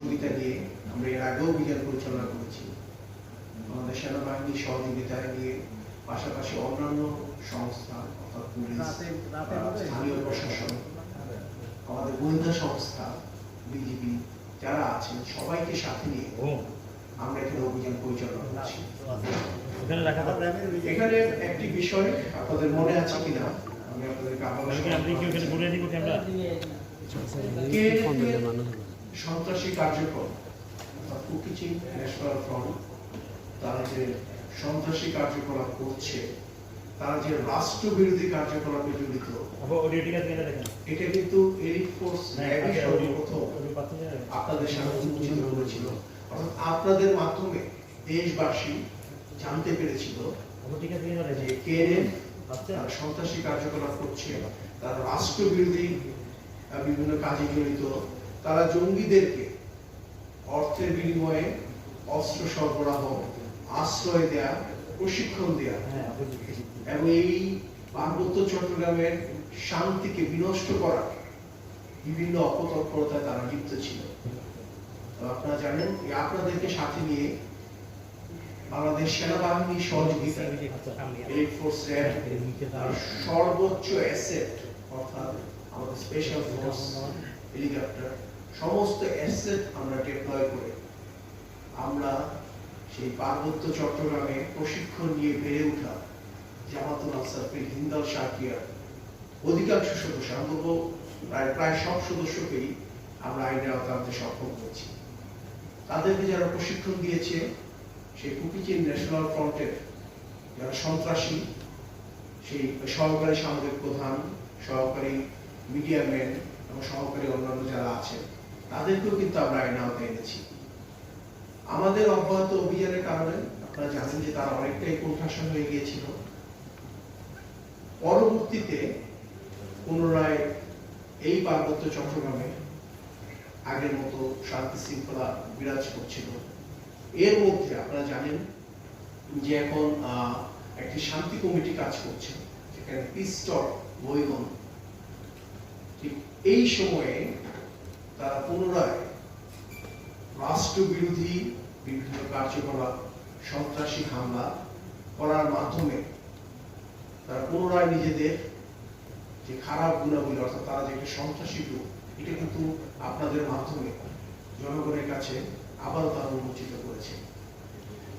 সহযোগিতা নিয়ে আমরা এর আগেও অভিযান পরিচালনা করেছি। আমাদের সেনাবাহিনীর সহযোগিতা নিয়ে পাশাপাশি অন্যান্য সংস্থা অর্থাৎ পুলিশ স্থানীয় প্রশাসন আমাদের গোয়েন্দা সংস্থা বিজিবি যারা আছেন সবাইকে সাথে নিয়ে আমরা এখানে অভিযান পরিচালনা করছি। এখানে একটি বিষয় আপনাদের মনে আছে কিনা? আমি আপনাদেরকে আবার কি সন্ত্রাসী কার্যক্রম অর্থাৎ কুকিচিং ন্যাশনাল ফ্রন্ট তারা যে সন্ত্রাসী কার্যকলাপ করছে তারা যে রাষ্ট্রবিরোধী কার্যকলাপে জড়িত এটা কিন্তু র্যাবই সর্বপ্রথম আপনাদের সামনে উন্মোচিত করেছিল। অর্থাৎ আপনাদের মাধ্যমে দেশবাসী জানতে পেরেছিল যে কেএনএম তারা সন্ত্রাসী কার্যকলাপ করছে তারা রাষ্ট্রবিরোধী বিভিন্ন কাজে জড়িত তারা জঙ্গিদেরকে অর্থের বিনিময়ে অস্ত্র সরবরাহ আশ্রয় দেয়া প্রশিক্ষণ দেয়া। হ্যাঁ এবং এই পার্বত্য চট্টগ্রামের শান্তিকে বিনষ্ট করা বিভিন্ন অপতৎপরতায় তারা লিপ্ত ছিল। আপনারা জানেন আপনাদেরকে সাথে নিয়ে বাংলাদেশ সেনাবাহিনীর সহযোগিতা ফোর্স তার সর্বোচ্চ অ্যাসেট অর্থাৎ আমাদের স্পেশাল ফোর্স হেলিকপ্টার সমস্ত অ্যাসেট আমরা ডিপ্লয় করে। আমরা সেই পার্বত্য চট্টগ্রামে প্রশিক্ষণ নিয়ে বেড়ে ওঠা জামাতুল আনসারফিল হিন্দাল শাকিয়ার অধিকাংশ সদস্য বলব প্রায় প্রায় সব সদস্যকেই আমরা আইনের আনতে সক্ষম হয়েছি। তাদেরকে যারা প্রশিক্ষণ দিয়েছে, সেই কুকিচিন ন্যাশনাল ফ্রন্টের যারা সন্ত্রাসী, সেই সহকারী সামরিক প্রধান, সহকারী মিডিয়া ম্যান এবং সহকারী অন্যান্য যারা আছেন তাদেরকেও কিন্তু আমরা আইন আওতায় এনেছি আমাদের অব্যাহত অভিযানের কারণে আপনারা জানেন যে তারা অনেকটাই কোণঠাসা হয়ে গিয়েছিল। পরবর্তীতে পুনরায় এই পার্বত্য চট্টগ্রামে আগের মতো শান্তি শৃঙ্খলা বিরাজ করছিল। এর মধ্যে আপনারা জানেন যে এখন একটি শান্তি কমিটি কাজ করছে, যেখানে পিস্তর বৈগন ঠিক এই সময়ে তারা পুনরায় রাষ্ট্রবিরোধী বিভিন্ন কার্যকলাপ, সন্ত্রাসী হামলা করার মাধ্যমে তারা পুনরায় নিজেদের যে খারাপ গুণাবলী, অর্থাৎ তারা যে একটা সন্ত্রাসী গ্রুপ এটা কিন্তু আপনাদের মাধ্যমে জনগণের কাছে আবারও তারা উন্মোচিত করেছে।